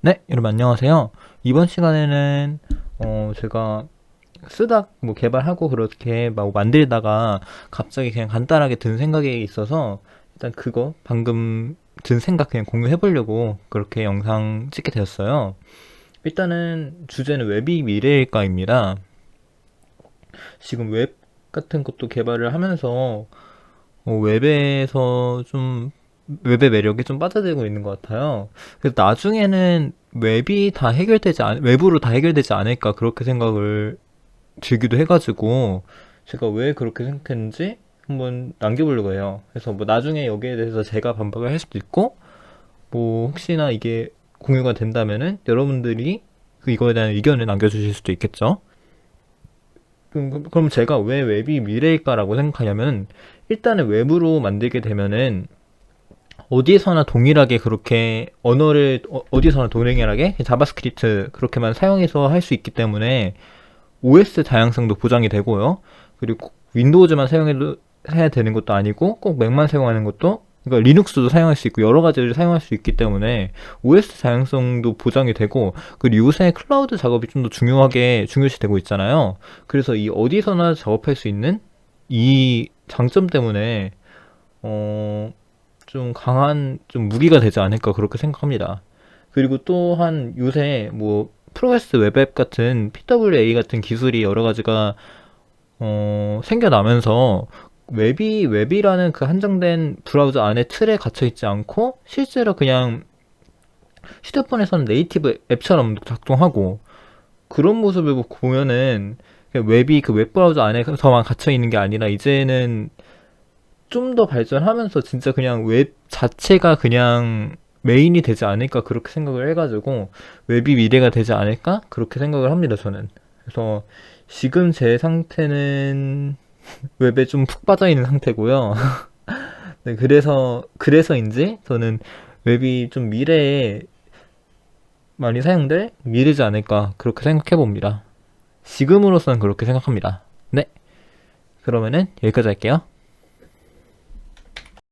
네, 여러분 안녕하세요. 이번 시간에는 어 제가 쓰다 뭐 개발하고 그렇게 막 만들다가 갑자기 그냥 간단하게 든 생각이 있어서 일단 그거 방금 든 생각 그냥 공유해 보려고 그렇게 영상 찍게 되었어요. 일단은 주제는 웹이 미래일까입니다. 지금 웹 같은 것도 개발을 하면서 어, 웹에서 좀 웹의 매력이 좀 빠져들고 있는 것 같아요. 그래서 나중에는 웹이 다 해결되지 않, 웹으로 다 해결되지 않을까 그렇게 생각을 들기도 해가지고 제가 왜 그렇게 생각했는지 한번 남겨보려고 해요. 그래서 뭐 나중에 여기에 대해서 제가 반박을 할 수도 있고 뭐 혹시나 이게 공유가 된다면은 여러분들이 그 이거에 대한 의견을 남겨주실 수도 있겠죠. 그럼 제가 왜 웹이 미래일까라고 생각하냐면 일단은 웹으로 만들게 되면은 어디에서나 동일하게 그렇게 언어를 어, 디서나 동일하게 자바스크립트 그렇게만 사용해서 할 수 있기 때문에 OS 다양성도 보장이 되고요. 그리고 윈도우즈만 사용해도 해야 되는 것도 아니고 꼭 맥만 사용하는 것도 그러니까 리눅스도 사용할 수 있고 여러 가지를 사용할 수 있기 때문에 OS 다양성도 보장이 되고 그리고 요새 클라우드 작업이 좀 더 중요하게 중요시 되고 있잖아요. 그래서 이 어디서나 작업할 수 있는 이 장점 때문에 어, 좀 강한 좀 무기가 되지 않을까 그렇게 생각합니다. 그리고 또한 요새 뭐 프로그레스 웹앱 같은 PWA 같은 기술이 여러 가지가 어, 생겨나면서 웹이 웹이라는 그 한정된 브라우저 안에 틀에 갇혀 있지 않고 실제로 그냥 휴대폰에서는 네이티브 앱처럼 작동하고 그런 모습을 보면은 웹이 그 웹 브라우저 안에서만 갇혀 있는 게 아니라 이제는 좀 더 발전하면서 진짜 그냥 웹 자체가 그냥 메인이 되지 않을까 그렇게 생각을 해가지고 웹이 미래가 되지 않을까 그렇게 생각을 합니다 저는. 그래서 지금 제 상태는 웹에 좀 푹 빠져 있는 상태고요. 네, 그래서 그래서인지 저는 웹이 좀 미래에 많이 사용될 미래지 않을까 그렇게 생각해 봅니다. 지금으로서는 그렇게 생각합니다. 네. 그러면은 여기까지 할게요